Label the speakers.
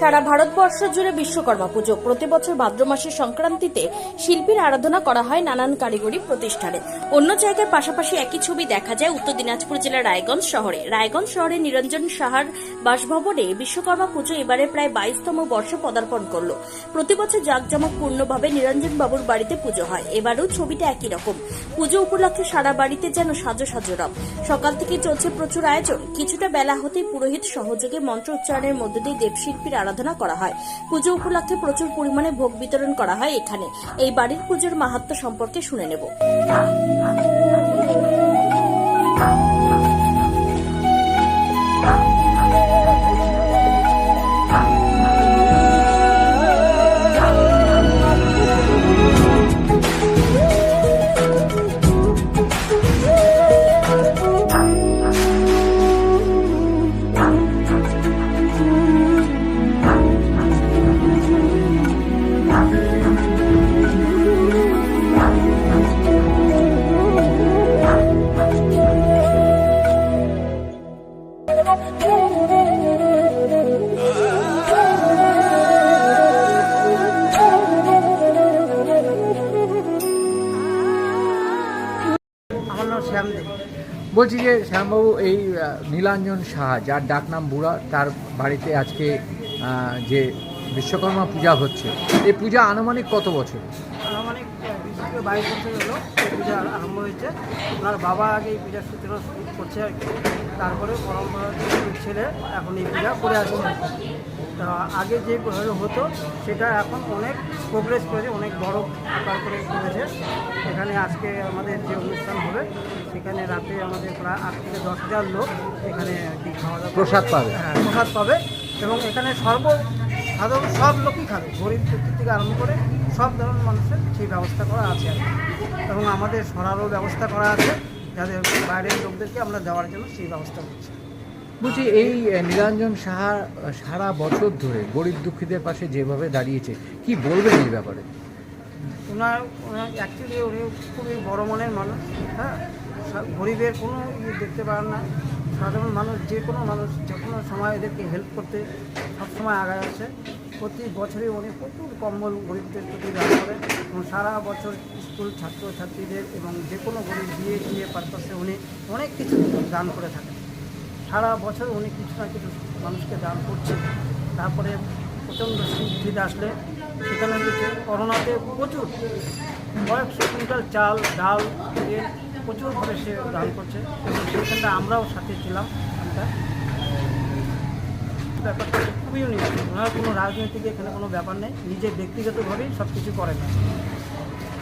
Speaker 1: সারা ভারতবর্ষ জুড়ে বিশ্বকর্মা পুজো। প্রতি বছর ভাদ্র মাসের সংক্রান্তিতে শিল্পীর আরাধনা করা হয় নানান কারিগরি প্রতিষ্ঠানে। অন্য জায়গার পাশাপাশি একই ছবি দেখা যায় উত্তর দিনাজপুর জেলার রায়গঞ্জ শহরে। রায়গঞ্জ শহরে নিরঞ্জন সাহার বাসভবনে বিশ্বকর্মা পুজো এবারে প্রায় বাইশতম বর্ষে পদার্পণ করল। প্রতি বছর জাঁকজমকপূর্ণভাবে নিরঞ্জন বাবুর বাড়িতে পুজো হয়। এবারও ছবিটা একই রকম। পুজো উপলক্ষে সারা বাড়িতে যেন সাজো সাজো রব। সকাল থেকে চলছে প্রচুর আয়োজন। কিছুটা বেলা হতেই পুরোহিত সহযোগে মন্ত্র উচ্চারণের মধ্য দিয়ে দেবশিল্পীর আরাধনা করা হয়। পুজো উপলক্ষে প্রচুর পরিমাণে ভোগ বিতরণ করা হয় এখানে। এই বাড়ির পুজোর মাহাত্ম সম্পর্কে শুনে নেব।
Speaker 2: বলছি যে শ্যামবাবু, এই নীলাঞ্জন সাহা, যার ডাকনাম বুড়া, তার বাড়িতে আজকে যে বিশ্বকর্মা পূজা হচ্ছে, এই পূজা আনুমানিক কত বছর?
Speaker 3: আনুমানিক থেকে বাইশ বছর হলো এই পূজা আরম্ভ হয়েছে। ওনার বাবা আগে এই পূজার সূত্র করছে আর কি। তারপরে পরম্পরা ছেলে এখন এই পূজা করে আসছে। তা আগে যে হতো সেটা এখন অনেক প্রোগ্রেস করেছে অনেক বড় আকার করে করেছে। এখানে আজকে আমাদের যে অনুষ্ঠান হবে সেখানে রাতে আমাদের প্রায় আট থেকে দশ হাজার লোক এখানে আর কি খাওয়া দাওয়া
Speaker 2: প্রসাদ পাবে।
Speaker 3: হ্যাঁ প্রসাদ পাবে। এবং এখানে সর্ব সাধারণ সব লোকই খাবে। গরিব ব্যক্তি থেকে আরম্ভ করে সব ধরনের মানুষের সেই ব্যবস্থা করা আছে আর কি। এবং আমাদের সরারও ব্যবস্থা করা আছে যাদের বাইরের লোকদেরকে আমরা দেওয়ার জন্য সেই ব্যবস্থা করছি।
Speaker 2: বলছি এই নিরঞ্জন সাহা সারা বছর ধরে গরিব দুঃখীদের পাশে যেভাবে দাঁড়িয়েছে কি বলবেন এই ব্যাপারে?
Speaker 3: ওনার ওনার অ্যাকচুয়ালি উনি খুবই বড় মনের মানুষ হ্যাঁ? গরিবের কোনো ইয়ে দেখতে পারেন না। সাধারণ মানুষ যে কোনো মানুষ যে কোনো সময় এদেরকে হেল্প করতে সবসময় আগায় আছে প্রতি বছরই উনি প্রচুর কম্বল, গরিবদের প্রতি দান করেন এবং সারা বছর স্কুল ছাত্রছাত্রীদের এবং যে কোনো গরিব বিয়ে বিয়ে পারপাসে উনি অনেক কিছু দান করে থাকেন। সারা বছর উনি কিছু না কিছু মানুষকে দান করছে তারপরে প্রচণ্ড শীত আসলে সেখানে হচ্ছে করোনাতে প্রচুর কয়েকশো কুইন্টাল চাল, ডাল, তেল প্রচুরভাবে সে দান করছে এবং সেখানটা আমরাও সাথে ছিলাম। আমরা ব্যাপারটা খুবই উনি ওনার কোনো রাজনৈতিক এখানে কোনো ব্যাপার নেই। নিজে ব্যক্তিগতভাবেই সব কিছু করেন।